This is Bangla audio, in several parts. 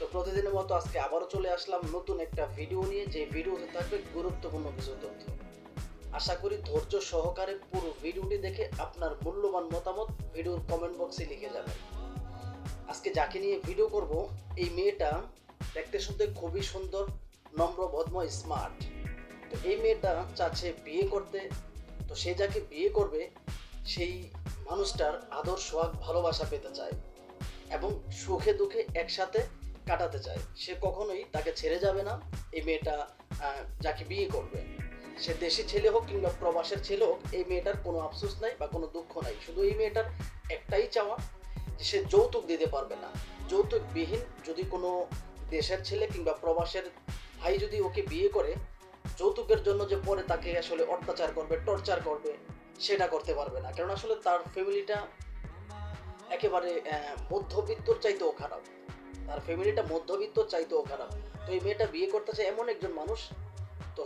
তো প্রতিদিনের মতো আজকে আবারও চলে আসলাম নতুন একটা ভিডিও নিয়ে, যে ভিডিওতে থাকবে গুরুত্বপূর্ণ কিছু তথ্য। আশা করি ধৈর্য সহকারে পুরো ভিডিওটি দেখে আপনার মূল্যবান মতামত ভিডিওর কমেন্ট বক্সে লিখে যাবেন। আজকে যাকে নিয়ে ভিডিও করব, এই মেয়েটা দেখতে শুনতে খুবই সুন্দর, নম্র ভদ্ম স্মার্ট তো এই মেয়েটা চাচ্ছে বিয়ে করতে। তো সে যাকে বিয়ে করবে, সেই মানুষটার আদর্শ ভালোবাসা পেতে চায়। এবং সুখে দুঃখে একসাথে কাটাতে চায়। সে কখনোই তাকে ছেড়ে যাবে না। এই মেয়েটা যাকে বিয়ে করবে। সে দেশি ছেলে হোক কিংবা প্রবাসের ছেলে হোক, এই মেয়েটার কোনো আফসোস নাই বা কোনো দুঃখ নাই। শুধু এই মেয়েটার একটাই চাওয়া যে সে যৌতুক দিতে পারবে না। যৌতুকবিহীন যদি কোনো দেশের ছেলে কিংবা প্রবাসের ভাই যদি ওকে বিয়ে করে, যৌতুকের জন্য যে পরে তাকে আসলে অত্যাচার করবে, টর্চার করবে, সেটা করতে পারবে না। কারণ আসলে তার ফ্যামিলিটা একেবারে মধ্যবিত্তর চাইতেও খারাপ। তার ফ্যামিলিটা মধ্যবিত্তর চাইতেও খারাপ তো এই মেয়েটা বিয়ে করতে চায় এমন একজন মানুষ। তো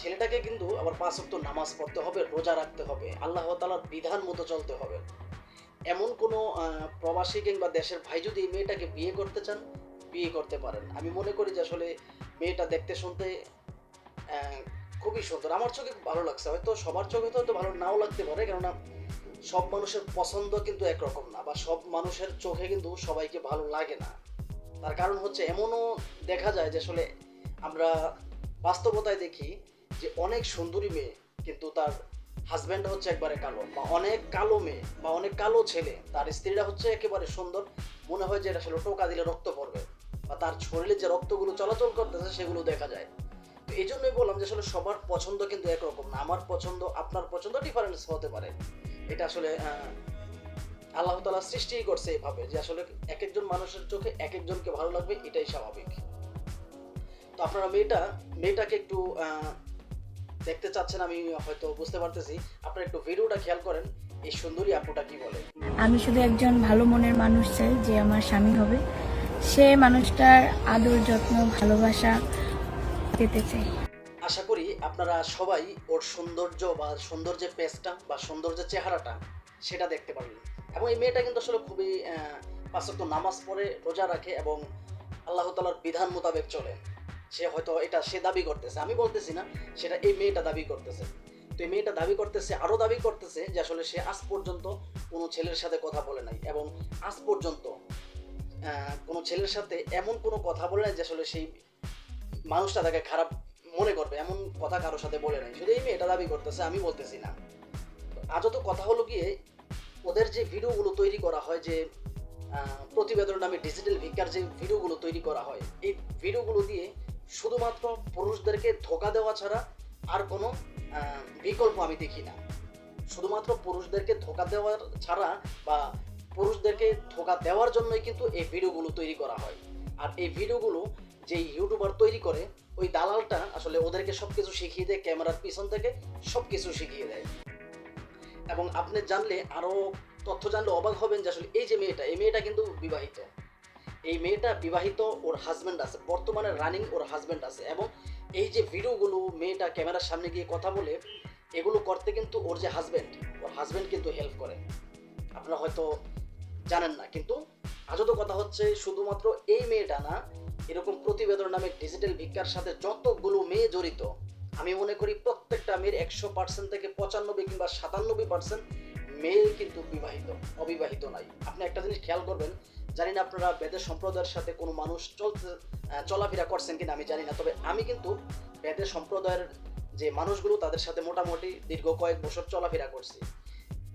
ছেলেটাকে কিন্তু আবার পাঁচ ওয়াক্ত নামাজ পড়তে হবে, রোজা রাখতে হবে, আল্লাহ তালার বিধান মতো চলতে হবে। এমন কোনো প্রবাসী কিংবা দেশের ভাই যদি এই মেয়েটাকে বিয়ে করতে চান, বিয়ে করতে পারেন। আমি মনে করি যে আসলে মেয়েটা দেখতে শুনতে খুবই সুন্দর। আমার চোখে ভালো লাগছে। হয়তো সবার চোখে তো হয়তো ভালো নাও লাগতে পারে, কেননা সব মানুষের পছন্দ কিন্তু একরকম না, বা সব মানুষের চোখে কিন্তু সবাইকে ভালো লাগে না। তার কারণ হচ্ছে এমনও দেখা যায় যে আসলে আমরা বাস্তবতায় দেখি যে অনেক সুন্দরী মেয়ে কিন্তু তার হাজব্যান্ড হচ্ছে একবারে কালো বা অনেক কালো মেয়ে বা অনেক কালো ছেলে। তার স্ত্রীরা হচ্ছে একেবারে সুন্দর। মনে হয় যে আসলে টোকা দিলে রক্ত পড়বে বা তার শরীরে যে রক্তগুলো চলাচল করতেছে সেগুলো দেখা যায়। তো এই জন্যই বললাম যে আসলে সবার পছন্দ কিন্তু একরকম না। আমার পছন্দ, আপনার পছন্দ ডিফারেন্স হতে পারে। এটা আসলে আল্লাহ তালা সৃষ্টিই করছে এইভাবে যে আসলে এক একজন মানুষের চোখে এক একজনকে ভালো লাগবে এটাই স্বাভাবিক। তো আপনারা মেয়েটা মেয়েটাকে একটু দেখতে চাচ্ছেন আমি হয়তো বুঝতে পারতেছি। আপনারা একটু ভিডিওটা খেয়াল করেন এই সুন্দরী আপুটা কি বলে? আমি শুধু একজন ভালো মনের মানুষ চাই যে আমার স্বামী হবে। সে মানুষটার আদর যত্ন ভালোবাসা পেতে চাই। আশা করি আপনারা সবাই ওর সৌন্দর্য বা সৌন্দর্যের পেজটা বা সৌন্দর্যের চেহারাটা সেটা দেখতে পারবেন। এবং এই মেয়েটা কিন্তু আসলে খুবই পাঁচক্ত নামাজ পড়ে, রোজা রাখে এবং আল্লাহ তালার বিধান মোতাবেক চলে। সে হয়তো এটা সে দাবি করতেছে। আমি বলতেছি না, সেটা এই মেয়েটা দাবি করতেছে। তো এই মেয়েটা দাবি করতেছে আরও দাবি করতেছে যে আসলে সে আজ পর্যন্ত কোনো ছেলের সাথে কথা বলে নাই এবং আজ পর্যন্ত কোনো ছেলের সাথে এমন কোনো কথা বলে নাই যে আসলে সেই মানুষটা তাকে খারাপ মনে করবে, এমন কথা কারোর সাথে বলে নাই। শুধু এই মেয়েটা দাবি করতেছে, আমি বলতেছি না। আজও তো কথা হলো গিয়ে ওদের যে ভিডিওগুলো তৈরি করা হয় যে প্রতিবেদন নামে ডিজিটাল ভিকার যে ভিডিওগুলো তৈরি করা হয়, এই ভিডিওগুলো দিয়ে শুধুমাত্র পুরুষদেরকে ধোকা দেওয়া ছাড়া আর কোনো বিকল্প আমি দেখি না। শুধুমাত্র পুরুষদেরকে ধোকা দেওয়ার ছাড়া বা পুরুষদেরকে ধোকা দেওয়ার জন্যই কিন্তু এই ভিডিওগুলো তৈরি করা হয়। আর এই ভিডিওগুলো যে ইউটিউবার তৈরি করে, ওই দালালটা আসলে ওদেরকে সব কিছু শিখিয়ে দেয়, ক্যামেরার পিছন থেকে সব কিছু শিখিয়ে দেয়। এবং আপনি জানলে আরও তথ্য জানলে অবাক হবেন যে আসলে এই যে মেয়েটা, এই মেয়েটা কিন্তু বিবাহিত। এই মেয়েটা বিবাহিত ওর হাজব্যান্ড আছে, বর্তমানে রানিং ওর হাজব্যান্ড আছে এবং এই যে ভিডিওগুলো মেয়েটা ক্যামেরার সামনে গিয়ে কথা বলে, এগুলো করতে কিন্তু ওর যে হাজব্যান্ড ওর হাজব্যান্ড কিন্তু হেল্প করে। আপনারা হয়তো জানেন না, কিন্তু আজও তো কথা হচ্ছে শুধুমাত্র এই মেয়েটা না, এরকম প্রতিবেদন নামে ডিজিটাল ভিক্ষার সাথে যতগুলো মেয়ে জড়িত আমি মনে করি প্রত্যেকটা মেয়ের একশো পার্সেন্ট থেকে পঁচানব্বই কিংবা সাতানব্বই পার্সেন্ট মেয়ে কিন্তু বিবাহিত, অবিবাহিত নাই আপনি একটা জিনিস খেয়াল করবেন, জানি না আপনারা বেদের সম্প্রদায়ের সাথে কোনো মানুষ চলতে চলাফেরা করছেন কিনা, আমি জানি না। তবে আমি কিন্তু বেদের সম্প্রদায়ের যে মানুষগুলো, তাদের সাথে মোটামুটি দীর্ঘ কয়েক বছর চলাফেরা করছি।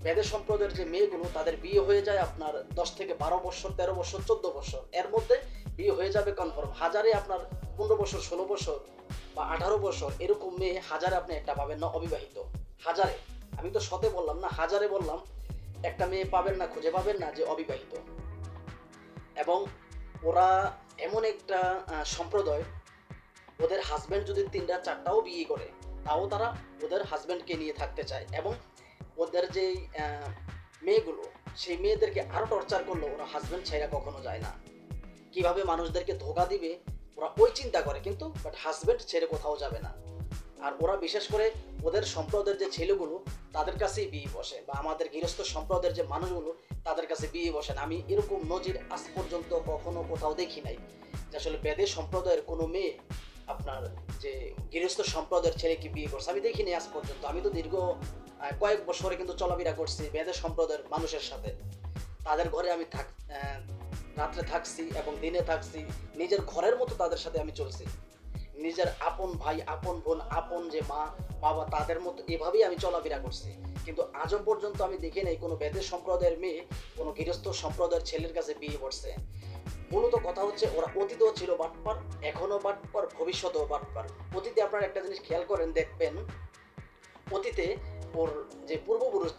বেদের সম্প্রদায়ের যে মেয়েগুলো, তাদের বিয়ে হয়ে যায় আপনার দশ থেকে বারো বছর, তেরো বছর, চোদ্দ বছর। এর মধ্যে বিয়ে হয়ে যাবে কনফার্ম হাজারে আপনার পনেরো বছর, ষোলো বছর বা আঠারো বছর এরকম মেয়ে হাজারে আপনি একটা পাবেন না অবিবাহিত। হাজারে। আমি তো শতে বললাম না হাজারে বললাম একটা মেয়ে পাবেন না খুঁজে পাবেন না যে অবিবাহিত। এবং ওরা এমন একটা সম্প্রদায় ওদের হাজব্যান্ড যদি তিনটা চারটাও বিয়ে করে তাও তারা ওদের হাজব্যান্ডকে নিয়ে থাকতে চায়। এবং ওদের আহ, মেয়েগুলো সেই মেয়েদেরকে আরও টর্চার করল ওরা হাজব্যান্ড ছাইরা কখনো যায় না। কীভাবে মানুষদেরকে ধোকা দিবে ওরা ওই চিন্তা করে কিন্তু বাট হাজব্যান্ড ছেড়ে কোথাও যাবে না। আর ওরা বিশেষ করে ওদের সম্প্রদায়ের যে ছেলেগুলো, তাদের কাছেই বিয়ে বসে, বা আমাদের গৃহস্থ সম্প্রদায়ের যে মানুষগুলো, তাদের কাছে বিয়ে বসেন আমি এরকম নজির আজ পর্যন্ত কখনো কোথাও দেখি নাই যে আসলে বেদে সম্প্রদায়ের কোনো মেয়ে আপনার যে গৃহস্থ সম্প্রদায়ের ছেলেকে বিয়ে করছে। আমি দেখিনি আজ পর্যন্ত। আমি তো দীর্ঘ কয়েক বছরে কিন্তু চলাফেরা করছি বেদে সম্প্রদায়ের মানুষের সাথে। তাদের ঘরে আমি থাক রাত্রে থাকছি এবং দিনে থাকছি, নিজের ঘরের মতো তাদের সাথে আমি চলছি। নিজের আপন ভাই, আপন বোন, আপন যে মা, বাবা, তাদের মতো এভাবেই আমি চলাফেরা করছি। কিন্তু আজও পর্যন্ত আমি দেখি নাই কোনো বেদের সম্প্রদায়ের মেয়ে, কোনো গৃহস্থ সম্প্রদায়ের ছেলের কাছে বিয়ে পড়ছে মূলত কথা হচ্ছে ওরা অতীতেও ছিল বাটপার এখনও বাটপার, ভবিষ্যতেও বাটপার। অতীতে আপনারা একটা জিনিস খেয়াল করেন, দেখবেন, অতীতে ওর যে পূর্বপুরুষ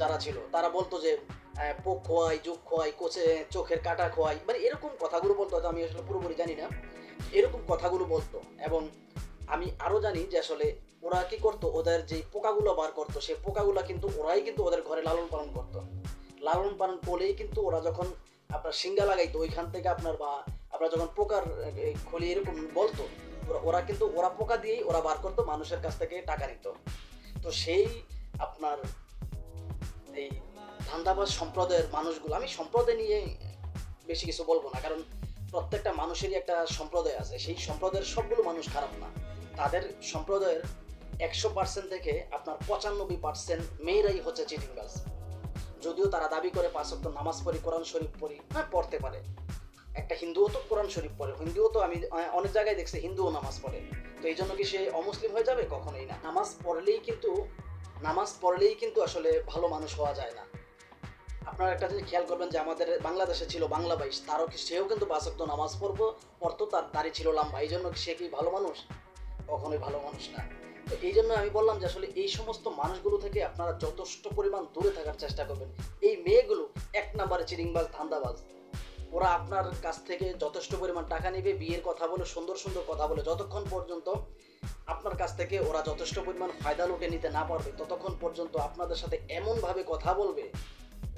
যারা ছিল, তারা বলতো যে পোক খোয়াই যুগ খোয়াই, কোচে চোখের কাটা খোয়াই মানে এরকম কথাগুলো বলতো, হয়তো আমি আসলে পুরোপুরি জানি না। এরকম কথাগুলো বলতো এবং আমি আরও জানি যে আসলে ওরা কি করতো, ওদের যে পোকাগুলো বার করতো, সেই পোকাগুলো কিন্তু ওরাই কিন্তু ওদের ঘরে লালন পালন করতো। লালন পালন করলেই কিন্তু ওরা যখন আপনার সিঙ্গা লাগাইতো, ওইখান থেকে আপনার বা আপনার যখন পোকার খলি এরকম বলতো ওরা কিন্তু ওরা পোকা দিয়েই ওরা বার করতো, মানুষের কাছ থেকে টাকা নিত। তো সেই আপনার এই ধান্দাবাজ সম্প্রদায়ের মানুষগুলো, আমি সম্প্রদায় নিয়ে বেশি কিছু বলব না, কারণ প্রত্যেকটা মানুষেরই একটা সম্প্রদায় আছে। সেই সম্প্রদায়ের সবগুলো মানুষ খারাপ না। তাদের সম্প্রদায়ের একশো পার্সেন্ট থেকে আপনার পঁচানব্বই পার্সেন্ট মেয়েরাই হচ্ছে চিটিংবাজ যদিও তারা দাবি করে পাঁচ ওয়াক্ত নামাজ পড়ি, কোরআন শরীফ পড়ি হ্যাঁ পড়তে পারে। একটা হিন্দুও তো কোরআন শরীফ পড়ে, হিন্দুও তো আমি অনেক জায়গায় দেখছি হিন্দুও নামাজ পড়ে। তো এই জন্য কি সে অমুসলিম হয়ে যাবে? কখনোই না। নামাজ পড়লেই কিন্তু, নামাজ পড়লেই কিন্তু আসলে ভালো মানুষ হওয়া যায় না। আপনারা একটা জিনিস খেয়াল করবেন যে আমাদের বাংলাদেশে ছিল বাংলা বাইশ, তারও কি সেও কিন্তু বাসক্ত নামাজ পড়ব, পড়তো, তার দাড়ি ছিল লম্বা। এই জন্য সে কি ভালো মানুষ? কখনোই ভালো মানুষ না। তো এই জন্য আমি বললাম যে আসলে এই সমস্ত মানুষগুলো থেকে আপনারা যথেষ্ট পরিমাণ দূরে থাকার চেষ্টা করবেন। এই মেয়েগুলো এক নাম্বারে চিরিংবাজ ধান্দাবাজ। ওরা আপনার কাছ থেকে যথেষ্ট পরিমাণ টাকা নেবে, বিয়ের কথা বলে, সুন্দর সুন্দর কথা বলে। যতক্ষণ পর্যন্ত আপনার কাছ থেকে ওরা যথেষ্ট পরিমাণ ফায়দা লুটে নিতে না পারবে, ততক্ষণ পর্যন্ত আপনাদের সাথে এমনভাবে কথা বলবে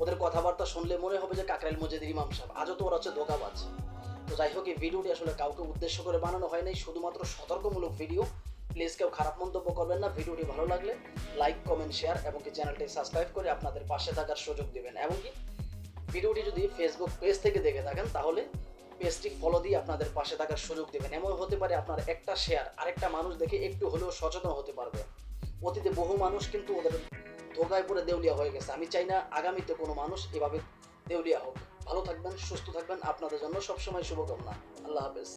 ওদের কথাবার্তা শুনলে মনে হবে যে কাকরাইল মজিদের ইমাম সাহেব। আজও তো ওরা হচ্ছে ধোকাবাজ। তো যাই হোক, এই ভিডিওটি আসলে কাউকে উদ্দেশ্য করে বানানো হয় নাই, শুধুমাত্র সতর্কমূলক ভিডিও। প্লিজ কেউ খারাপ মন্তব্য করবেন না, ভিডিওটি ভালো লাগলে লাইক, কমেন্ট, শেয়ার এবং কি চ্যানেলটি সাবস্ক্রাইব করে আপনাদের পাশে থাকার সুযোগ দেবেন। এবং কি ভিডিওটি যদি ফেসবুক পেজ থেকে দেখে থাকেন, তাহলে পেজটি ফলো দিয়ে আপনাদের পাশে থাকার সুযোগ দেবেন। এমন হতে পারে আপনার একটা শেয়ার আরেকটা মানুষ দেখে একটু হলেও সচেতন হতে পারবে। অতীতে বহু মানুষ কিন্তু ওদের ধোকায় পড়ে দেউলিয়া হয়ে গেছে। আমি চাই না আগামীতে কোনো মানুষ এভাবে দেউলিয়া হোক। ভালো থাকবেন, সুস্থ থাকবেন। আপনাদের জন্য সবসময় শুভকামনা। আল্লাহ হাফেজ।